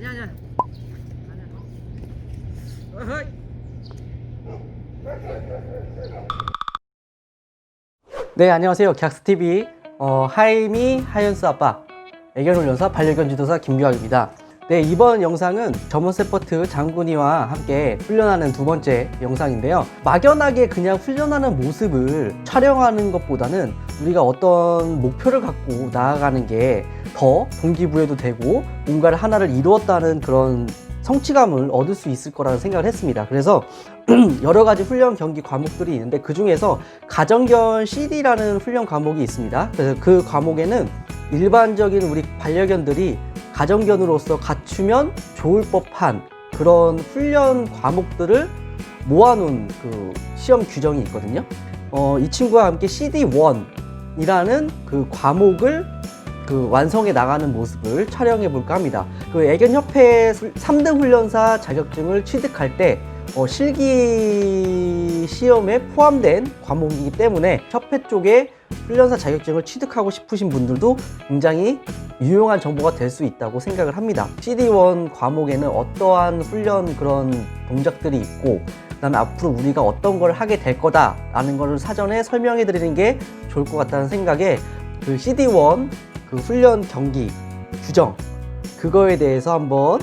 아니야 아니야 아니야 네, 안녕하세요. 객스TV 어, 하이미 하연스 아빠. 애견훈련사 반려견 지도사 김규학입니다. 네, 이번 영상은 점원 세퍼트 장군이와 함께 훈련하는 두 번째 영상인데요. 막연하게 그냥 훈련하는 모습을 촬영하는 것보다는 우리가 어떤 목표를 갖고 나아가는 게 더 동기부여도 되고 뭔가를 하나를 이루었다는 그런 성취감을 얻을 수 있을 거라는 생각을 했습니다. 그래서 여러 가지 훈련 경기 과목들이 있는데 그 중에서 가정견 CD라는 훈련 과목이 있습니다. 그래서 그 과목에는 일반적인 우리 반려견들이 가정견으로서 갖추면 좋을 법한 그런 훈련 과목들을 모아놓은 그 시험 규정이 있거든요. 어, 이 친구와 함께 CD1이라는 그 과목을 그 완성해 나가는 모습을 촬영해 볼까 합니다. 그 애견협회 3등 훈련사 자격증을 취득할 때 어, 실기 시험에 포함된 과목이기 때문에 협회 쪽에 훈련사 자격증을 취득하고 싶으신 분들도 굉장히 유용한 정보가 될 수 있다고 생각을 합니다. CD1 과목에는 어떠한 훈련 그런 동작들이 있고 그다음에 앞으로 우리가 어떤 걸 하게 될 거다라는 거를 사전에 설명해 드리는 게 좋을 것 같다는 생각에 그 CD1 그 훈련 경기 규정 그거에 대해서 한번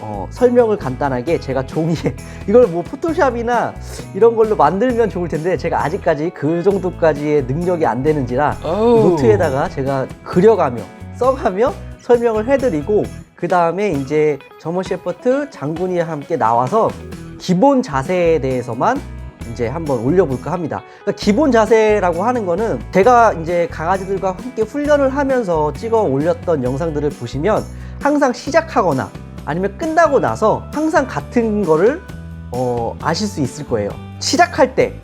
어, 설명을 간단하게 제가 종이에 이걸 뭐 포토샵이나 이런 걸로 만들면 좋을 텐데 제가 아직까지 그 정도까지의 능력이 안 되는지라 노트에다가 제가 그려가며 써가며 설명을 해드리고 그 다음에 이제 점원 셰퍼트 장군이와 함께 나와서 기본 자세에 대해서만 이제 한번 올려볼까 합니다. 그러니까 기본 자세라고 하는 거는 제가 이제 강아지들과 함께 훈련을 하면서 찍어 올렸던 영상들을 보시면 항상 시작하거나 아니면 끝나고 나서 항상 같은 거를 어, 아실 수 있을 거예요. 시작할 때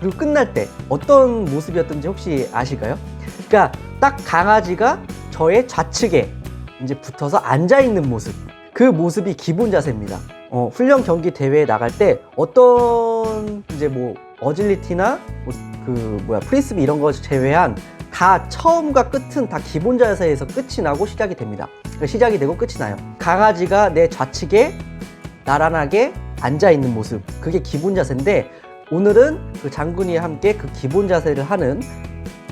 그리고 끝날 때 어떤 모습이었던지 혹시 아실까요? 그러니까 딱 강아지가 저의 좌측에 이제 붙어서 앉아 있는 모습. 그 모습이 기본 자세입니다. 어, 훈련 경기 대회에 나갈 때 어떤 이제 뭐 어질리티나 뭐 그 뭐야 프리스비 이런 거 제외한 다 처음과 끝은 다 기본 자세에서 끝이 나고 시작이 됩니다. 그러니까 시작이 되고 끝이 나요. 강아지가 내 좌측에 나란하게 앉아 있는 모습. 그게 기본 자세인데 오늘은 그 장군이와 함께 그 기본 자세를 하는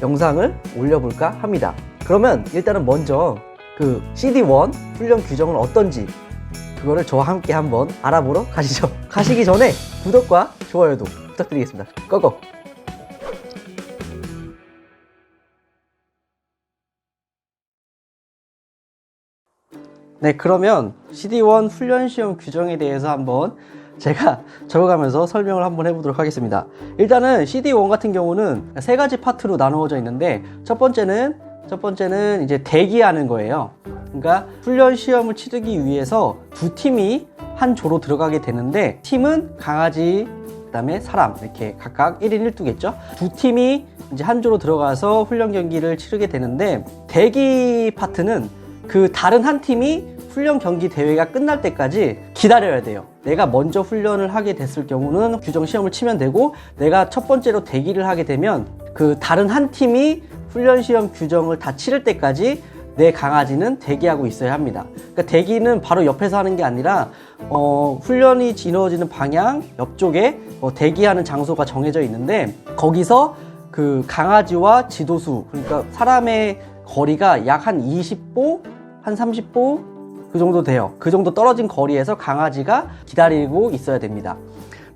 영상을 올려볼까 합니다. 그러면 일단은 먼저 그 CD1 훈련 규정은 어떤지 그거를 저와 함께 한번 알아보러 가시죠. 가시기 전에 구독과 좋아요도 부탁드리겠습니다. 고고! 네, 그러면 CD1 훈련 시험 규정에 대해서 한번 제가 적어가면서 설명을 한번 해보도록 하겠습니다. 일단은 CD1 같은 경우는 세 가지 파트로 나누어져 있는데 첫 번째는 첫 번째는 이제 대기하는 거예요. 그러니까 훈련 시험을 치르기 위해서 두 팀이 한 조로 들어가게 되는데 팀은 강아지 그다음에 사람 이렇게 각각 1인 1두겠죠. 두 팀이 이제 한 조로 들어가서 훈련 경기를 치르게 되는데 대기 파트는 그 다른 한 팀이 훈련 경기 대회가 끝날 때까지 기다려야 돼요. 내가 먼저 훈련을 하게 됐을 경우는 규정 시험을 치면 되고 내가 첫 번째로 대기를 하게 되면 그 다른 한 팀이 훈련 시험 규정을 다 치를 때까지 내 강아지는 대기하고 있어야 합니다. 그러니까 대기는 바로 옆에서 하는 게 아니라 어, 훈련이 이루어지는 방향 옆쪽에 어, 대기하는 장소가 정해져 있는데 거기서 그 강아지와 지도수 그러니까 사람의 거리가 약 한 20보 한 30보 그 정도 돼요. 그 정도 떨어진 거리에서 강아지가 기다리고 있어야 됩니다.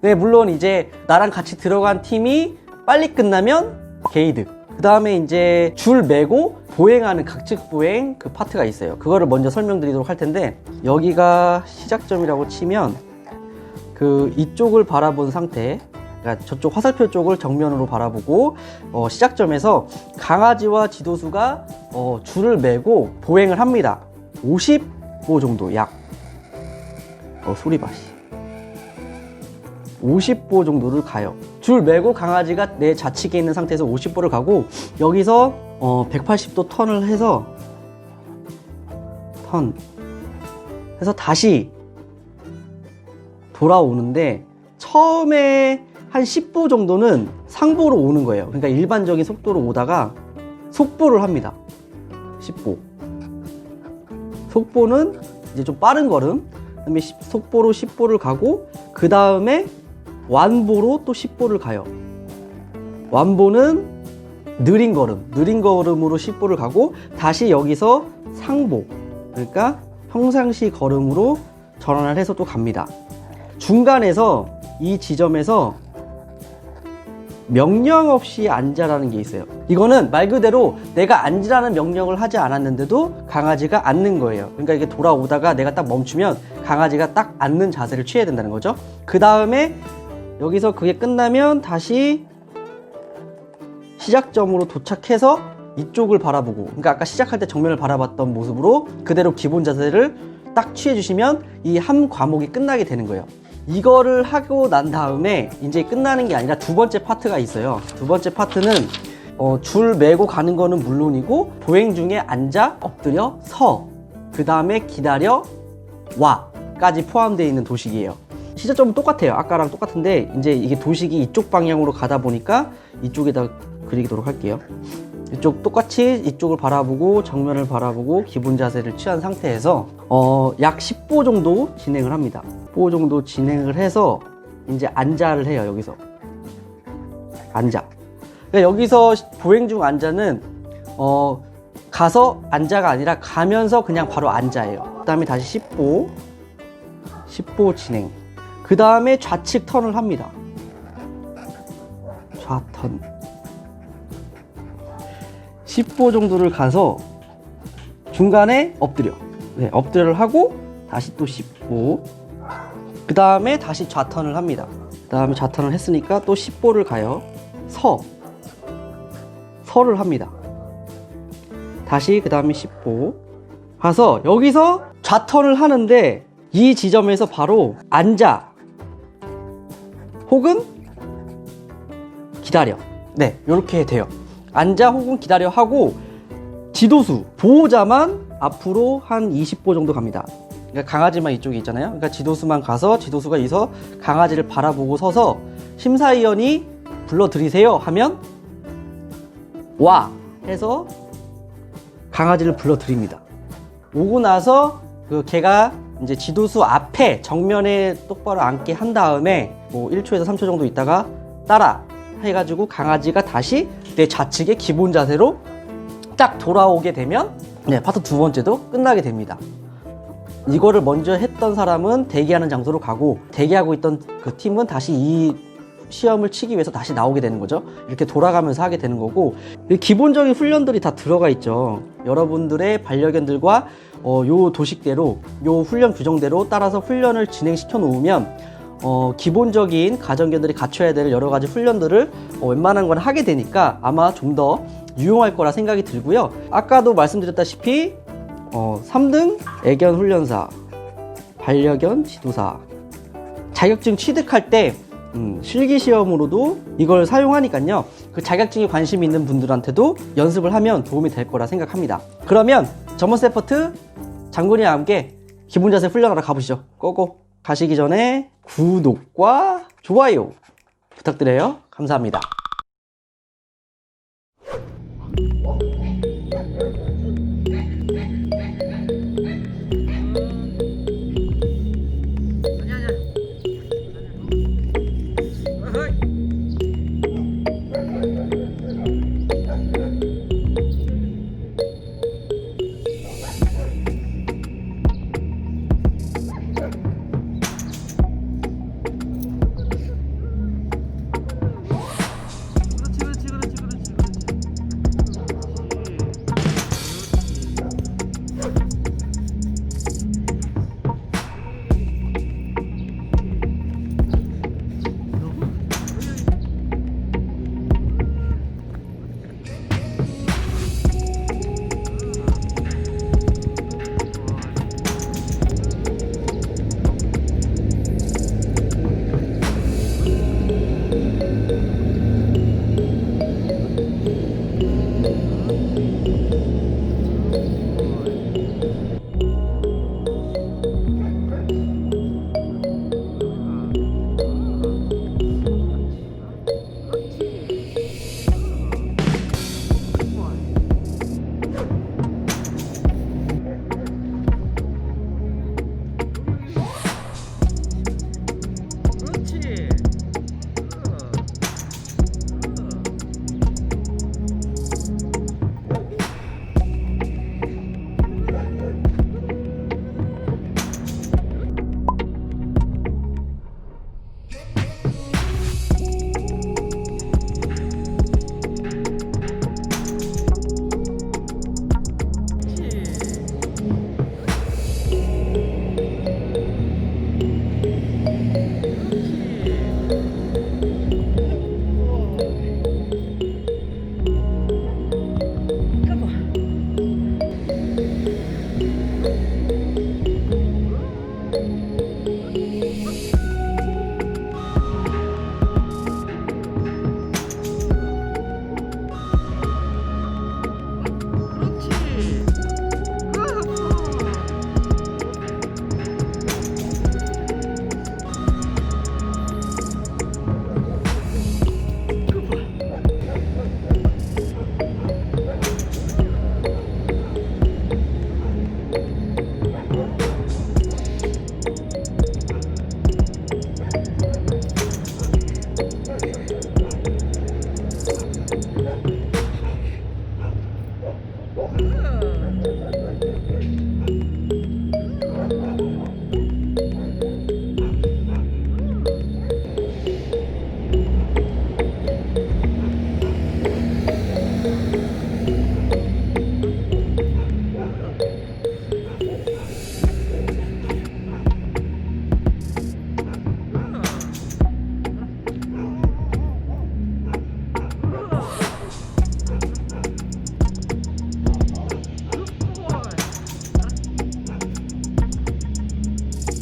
네, 물론 이제 나랑 같이 들어간 팀이 빨리 끝나면 게이득. 그 다음에 이제 줄 매고 보행하는 각측 보행 그 파트가 있어요. 그거를 먼저 설명드리도록 할 텐데 여기가 시작점이라고 치면 그 이쪽을 바라본 상태 그러니까 저쪽 화살표 쪽을 정면으로 바라보고 어, 시작점에서 강아지와 지도수가 어, 줄을 매고 보행을 합니다. 50 보 정도 약 어, 소리 봐. 씨. 50보 정도를 가요. 줄 매고 강아지가 내 좌측에 있는 상태에서 50보를 가고 여기서 어, 180도 턴을 해서 턴 해서 다시 돌아오는데 처음에 한 10보 정도는 상보로 오는 거예요. 그러니까 일반적인 속도로 오다가 속보를 합니다. 10보. 속보는 이제 좀 빠른 걸음. 그다음에 10 속보로 10보를 가고 그 다음에 완보로 또 10보를 가요. 완보는 느린 걸음, 느린 걸음으로 10보를 가고 다시 여기서 상보, 그러니까 평상시 걸음으로 전환을 해서 또 갑니다. 중간에서 이 지점에서 명령 없이 앉아라는 게 있어요. 이거는 말 그대로 내가 앉으라는 명령을 하지 않았는데도 강아지가 앉는 거예요. 그러니까 이게 돌아오다가 내가 딱 멈추면 강아지가 딱 앉는 자세를 취해야 된다는 거죠. 그 다음에 여기서 그게 끝나면 다시 시작점으로 도착해서 이쪽을 바라보고 그러니까 아까 시작할 때 정면을 바라봤던 모습으로 그대로 기본 자세를 딱 취해 주시면 이 한 과목이 끝나게 되는 거예요. 이거를 하고 난 다음에 이제 끝나는 게 아니라 두 번째 파트가 있어요. 두 번째 파트는 어, 줄 메고 가는 거는 물론이고 보행 중에 앉아 엎드려 서 그 다음에 기다려 와까지 포함되어 있는 도식이에요. 시작점은 똑같아요. 아까랑 똑같은데 이제 이게 도식이 이쪽 방향으로 가다 보니까 이쪽에다 그리도록 할게요. 이쪽 똑같이 이쪽을 바라보고 정면을 바라보고 기본 자세를 취한 상태에서 어, 약 10보 정도 진행을 합니다. 10보 정도 진행을 해서 이제 앉아를 해요. 여기서 앉아. 그러니까 여기서 보행 중 앉아는 어, 가서 앉아가 아니라 가면서 그냥 바로 앉아예요. 그 다음에 다시 10보 10보 진행. 그 다음에 좌측 턴을 합니다. 좌턴. 10보 정도를 가서 중간에 엎드려. 네, 엎드려를 하고 다시 또 10보. 그 다음에 다시 좌턴을 합니다. 그 다음에 좌턴을 했으니까 또 10보를 가요. 서. 서를 합니다. 다시 그 다음에 10보. 가서 여기서 좌턴을 하는데 이 지점에서 바로 앉아. 혹은 기다려. 네, 이렇게 돼요. 앉아 혹은 기다려 하고 지도수 보호자만 앞으로 한 20보 정도 갑니다. 그러니까 강아지만 이쪽에 있잖아요. 그러니까 지도수만 가서 지도수가 여기서 강아지를 바라보고 서서 심사위원이 불러들이세요 하면 와 해서 강아지를 불러드립니다. 오고 나서 그 걔가 이제 지도수 앞에 정면에 똑바로 앉게 한 다음에 뭐 1초에서 3초 정도 있다가 따라 해가지고 강아지가 다시 내 좌측의 기본 자세로 딱 돌아오게 되면 네 파트 두 번째도 끝나게 됩니다. 이거를 먼저 했던 사람은 대기하는 장소로 가고 대기하고 있던 그 팀은 다시 이 시험을 치기 위해서 다시 나오게 되는 거죠. 이렇게 돌아가면서 하게 되는 거고 기본적인 훈련들이 다 들어가 있죠. 여러분들의 반려견들과 어, 요 도식대로 요 훈련 규정대로 따라서 훈련을 진행시켜 놓으면 어, 기본적인 가정견들이 갖춰야 될 여러 가지 훈련들을 어, 웬만한 건 하게 되니까 아마 좀 더 유용할 거라 생각이 들고요. 아까도 말씀드렸다시피 어, 3등 애견 훈련사, 반려견 지도사, 자격증 취득할 때 음, 실기 시험으로도 이걸 사용하니까요. 그 자격증에 관심 있는 분들한테도 연습을 하면 도움이 될 거라 생각합니다. 그러면 점원 세퍼트 장군이와 함께 기본 자세 훈련하러 가보시죠. 고고. 가시기 전에 구독과 좋아요 부탁드려요. 감사합니다.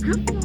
huh?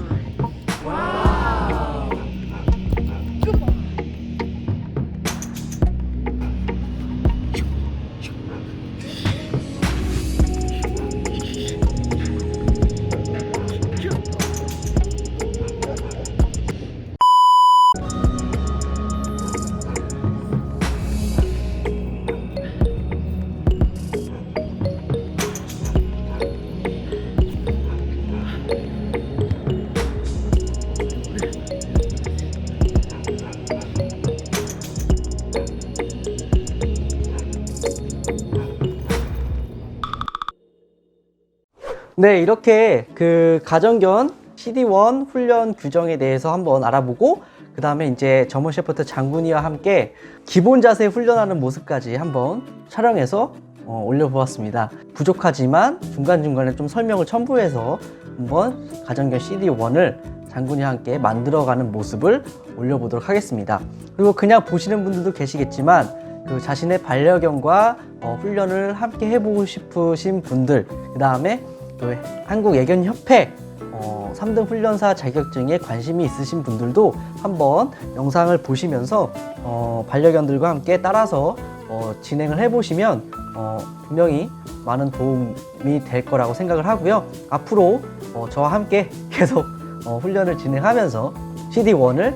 네, 이렇게 그 가정견 CD1 훈련 규정에 대해서 한번 알아보고 그 다음에 이제 점원 셰퍼트 장군이와 함께 기본 자세 훈련하는 모습까지 한번 촬영해서 어, 올려보았습니다. 부족하지만 중간중간에 좀 설명을 첨부해서 한번 가정견 CD1을 장군이와 함께 만들어가는 모습을 올려보도록 하겠습니다. 그리고 그냥 보시는 분들도 계시겠지만 그 자신의 반려견과 어, 훈련을 함께 해보고 싶으신 분들, 그 다음에 또 한국 예견 협회 어, 3등 훈련사 자격증에 관심이 있으신 분들도 한번 영상을 보시면서 어, 반려견들과 함께 따라서 어, 진행을 해보시면 어, 분명히 많은 도움이 될 거라고 생각을 하고요. 앞으로 어, 저와 함께 계속 어, 훈련을 진행하면서 CD1을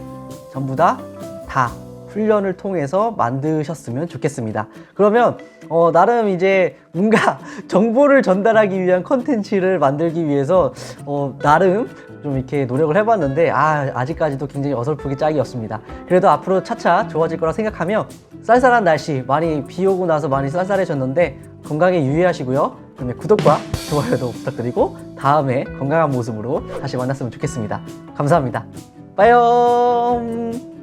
전부 다 다 훈련을 통해서 만드셨으면 좋겠습니다. 그러면 어, 나름 이제 뭔가 정보를 전달하기 위한 컨텐츠를 만들기 위해서 어, 나름 좀 이렇게 노력을 해봤는데 아, 아직까지도 굉장히 어설프게 짝이었습니다. 그래도 앞으로 차차 좋아질 거라 생각하며 쌀쌀한 날씨 많이 비 오고 나서 많이 쌀쌀해졌는데 건강에 유의하시고요. 그다음에 구독과 좋아요도 부탁드리고 다음에 건강한 모습으로 다시 만났으면 좋겠습니다. 감사합니다. 빠염.